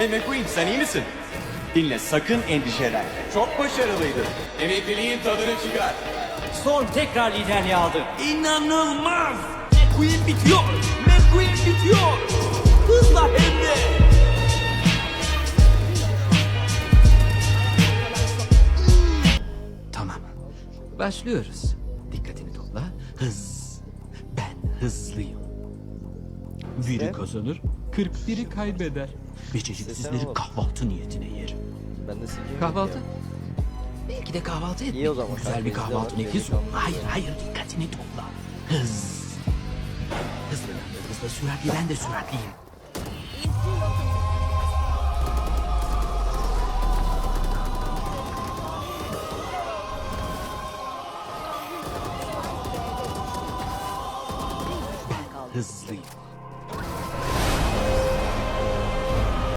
Hey McQueen sen iyi misin? Dinle sakın endişelenme. Çok başarılıydın. Emekliliğin tadını çıkar. Storm tekrar liderliği aldı. İnanılmaz! McQueen bitiyor! McQueen bitiyor! Hızla hem de! Tamam. Başlıyoruz. Dikkatini topla. Hız. Ben hızlıyım. Biri kazanır, 41'i kaybeder. Beceriksizleri kahvaltı niyetine yer. Ben de. Kahvaltı? Belki de kahvaltı et. İyi o zaman. Güzel bir kahvaltı nefis. delikanlı. Hayır hayır dikkatini topla. Hız. Hızlı ben de hızlı süratli ben de süratliyim. Ben hızlıyım.